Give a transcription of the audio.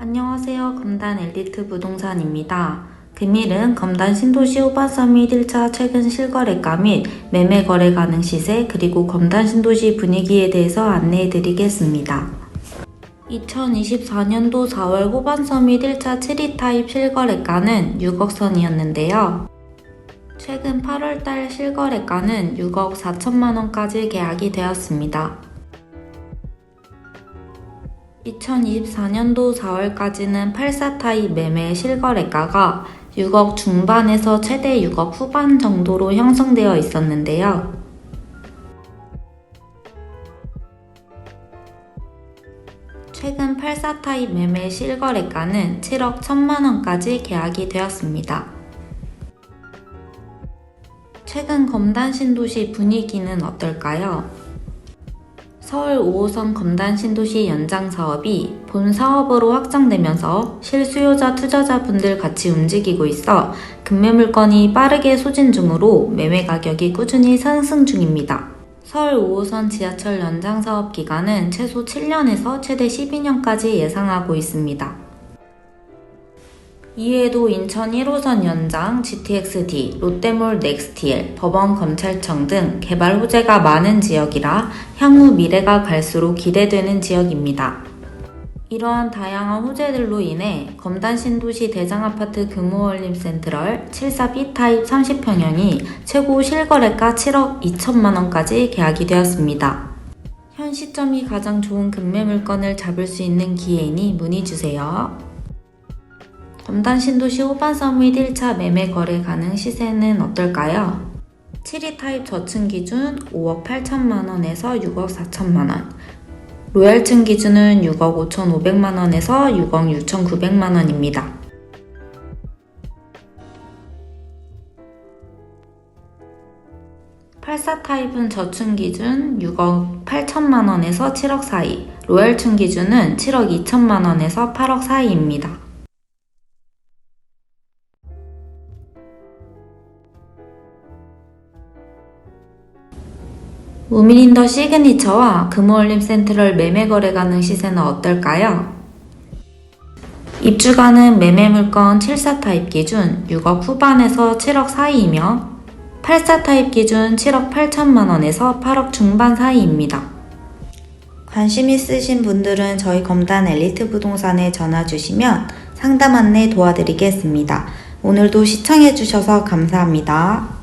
안녕하세요. 검단 엘리트 부동산입니다. 금일은 검단 신도시 호반섬 및 1차 최근 실거래가 및 매매 거래 가능 시세 그리고 검단 신도시 분위기에 대해서 안내해 드리겠습니다. 2024년도 4월 호반섬 및 1차 7위 타입 실거래가는 6억 선이었는데요. 최근 8월달 실거래가는 6억 4천만 원까지 계약이 되었습니다. 2024년도 4월까지는 84 타입 매매 실거래가가 6억 중반에서 최대 6억 후반 정도로 형성되어 있었는데요. 최근 84 타입 매매 실거래가는 7억 1천만 원까지 계약이 되었습니다. 최근 검단 신도시 분위기는 어떨까요? 서울 5호선 검단 신도시 연장 사업이 본 사업으로 확정되면서 실수요자 투자자분들 같이 움직이고 있어 금매 물건이 빠르게 소진 중으로 매매 가격이 꾸준히 상승 중입니다. 서울 5호선 지하철 연장 사업 기간은 최소 7년에서 최대 12년까지 예상하고 있습니다. 이외에도 인천 1호선 연장, GTX-D, 롯데몰 넥스티엘, 법원 검찰청 등 개발 호재가 많은 지역이라 향후 미래가 갈수록 기대되는 지역입니다. 이러한 다양한 호재들로 인해 검단 신도시 대장아파트 금호월림 센트럴 74B 타입 30평형이 최고 실거래가 7억 2천만 원까지 계약이 되었습니다. 현 시점이 가장 좋은 금매 물건을 잡을 수 있는 기회이니 문의 주세요. 검단 신도시 호반섬 및 1차 매매 거래 가능 시세는 어떨까요? 7위 타입 저층 기준 5억 8천만 원에서 6억 4천만 원. 로얄층 기준은 6억 5천5백만 원에서 6억 6천 9백만 원입니다. 팔사 타입은 저층 기준 6억 8천만 원에서 7억 사이, 로얄층 기준은 7억 2천만 원에서 8억 사이입니다. 우미린더 시그니처와 금호올림 센트럴 매매 거래 가능 시세는 어떨까요? 입주가는 매매 물건 74 타입 기준 6억 후반에서 7억 사이이며 84 타입 기준 7억 8천만 원에서 8억 중반 사이입니다. 관심 있으신 분들은 저희 검단 엘리트 부동산에 전화 주시면 상담 안내 도와드리겠습니다. 오늘도 시청해주셔서 감사합니다.